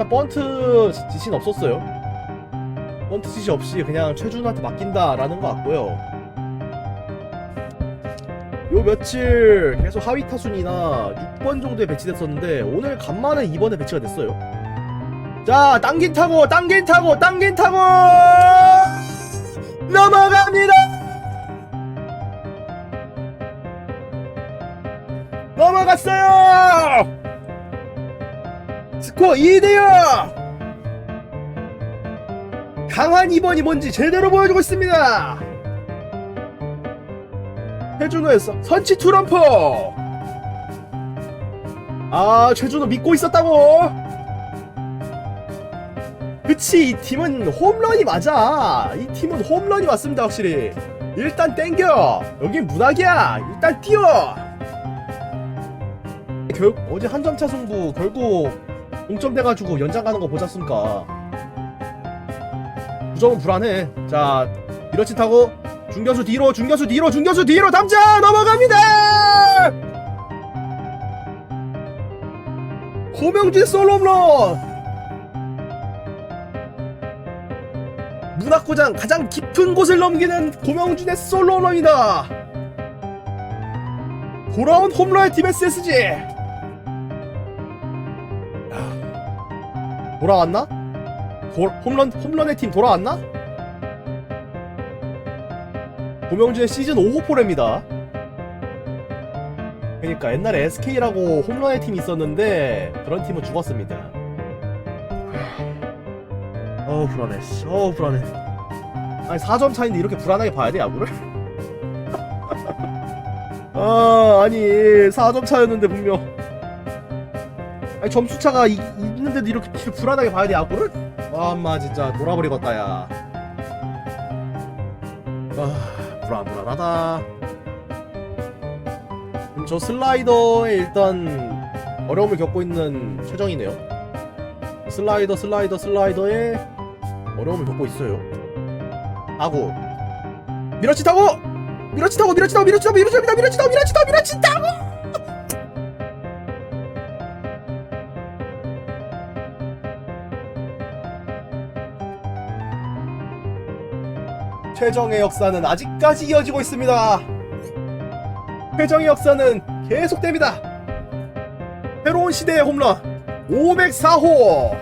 일단 번트 지신 없었어요. 번트 지시 없이 그냥 최준호한테 맡긴다라는 것 같고요. 요 며칠 계속 하위 타순이나 6번 정도에 배치됐었는데 오늘 간만에 2번에 배치가 됐어요. 자, 당긴 타고, 당긴 타고, 당긴 타고 스코어 2대0 강한 2번이 뭔지 제대로 보여주고 있습니다! 최준호였어 선취 투런프 아 최준호 믿고 있었다고! 그치 이 팀은 홈런이 맞아. 이 팀은 홈런이 맞습니다 확실히. 일단 땡겨. 여긴 문학이야. 일단 뛰어. 결 어제 한 점차 승부. 결국 동점 돼가지고 연장 가는 거 보셨습니까? 9점은 불안해. 자, 밀어치 타고 중견수 뒤로, 중견수 뒤로, 중견수 뒤로 담자 넘어갑니다. 고명진 솔로 홈런. 문학고장 가장 깊은 곳을 넘기는 고명준의 솔로 홈런이다. 돌아온 홈런의 팀 SSG. 돌아왔나? 도, 홈런 홈런의 팀 돌아왔나? 고명준의 시즌 5호 포레입니다. 그러니까 옛날에 SK라고 홈런의 팀이 있었는데 그런 팀은 죽었습니다. 어우 불안해. 씨. 어우 불안해. 아니 4점 차인데 이렇게 불안하게 봐야 돼 야구를? 아 아니 4점 차였는데 분명 아니 점수차가 이- 있는데도 이렇게 불안하게 봐야 돼 야구를? 와 엄마 진짜 돌아버리겠다 야. 아 불안 불안하다. 음, 저 슬라이더에 일단 어려움을 겪고 있는 최정이네요. 슬라이더 슬라이더 슬라이더에 어려움을 겪고 있어요. 하고 밀어치 타고 밀어치 타고 밀어치 타고 밀어치 타고 밀어치 타고 밀어치 타고 밀어치 타고 밀어치 타고 최정의 역사는 아직까지 이어지고 있습니다. 최정의 역사는 계속됩니다. 새로운 시대의 홈런 504호.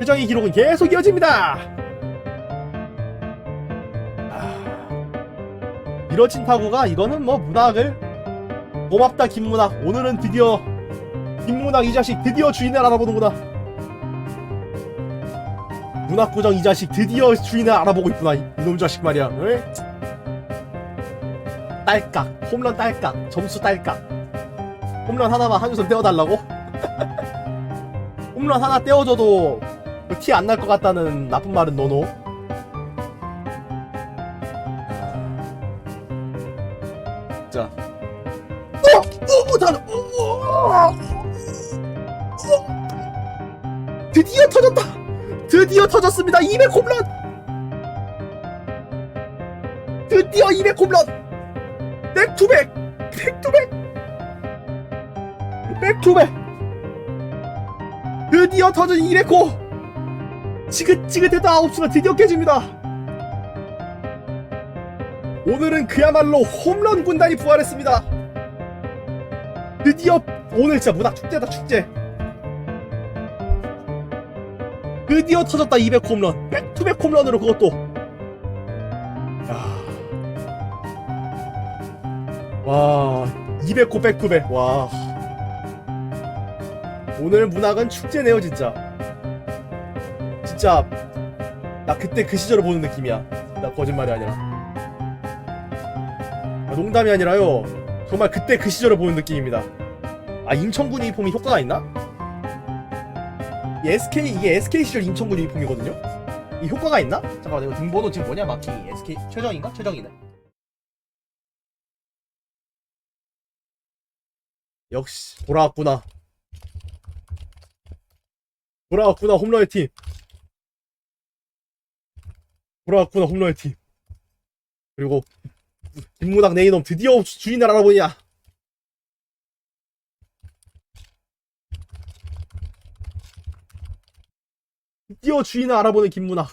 최정의 기록은 계속 이어집니다. 아, 밀어친 타구가 이거는 뭐 문학을 고맙다 김문학. 오늘은 드디어 김문학 이 자식 드디어 주인을 알아보는구나. 문학구정 이 자식 드디어 주인을 알아보고 있구나 이- 이놈 자식 말이야 에? 딸깍 홈런 딸깍 점수 딸깍 홈런 하나만 한우선 떼어달라고? 홈런 하나 떼어줘도 티 안 날 것 같다는 나쁜 말은 노노 자 어! 어! 다 어! 어! 드디어 터졌다 드디어 터졌습니다. 200 홈런. 드디어 200 홈런. 백투백. 백투백. 백투백. 드디어 터진 200호. 지긋지긋했던 9시가 드디어 깨집니다. 오늘은 그야말로 홈런 군단이 부활했습니다. 드디어 오늘 진짜 문학 축제다 축제. 드디어 터졌다 200 홈런. 백투백 홈런으로 그것도. 야. 와 200호 백투백 와. 오늘 문학은 축제네요 진짜. 진짜 나 그때 그 시절을 보는 느낌이야. 나 거짓말이 아니라. 아, 농담이 아니라요. 정말 그때 그 시절을 보는 느낌입니다. 아 인천군 유니폼이 효과가 있나? 이 SK 이게 SK 시절 인천군 유니폼이거든요. 이 효과가 있나? 잠깐만 이거 등번호 지금 뭐냐 마키 SK 최정인가? 최정이네. 역시 돌아왔구나. 돌아왔구나 홈런의 팀. 돌아왔구나 홈런의 팀. 그리고 김문학 네이놈 드디어 주인을 알아보냐. 드디어 주인을 알아보는 김문학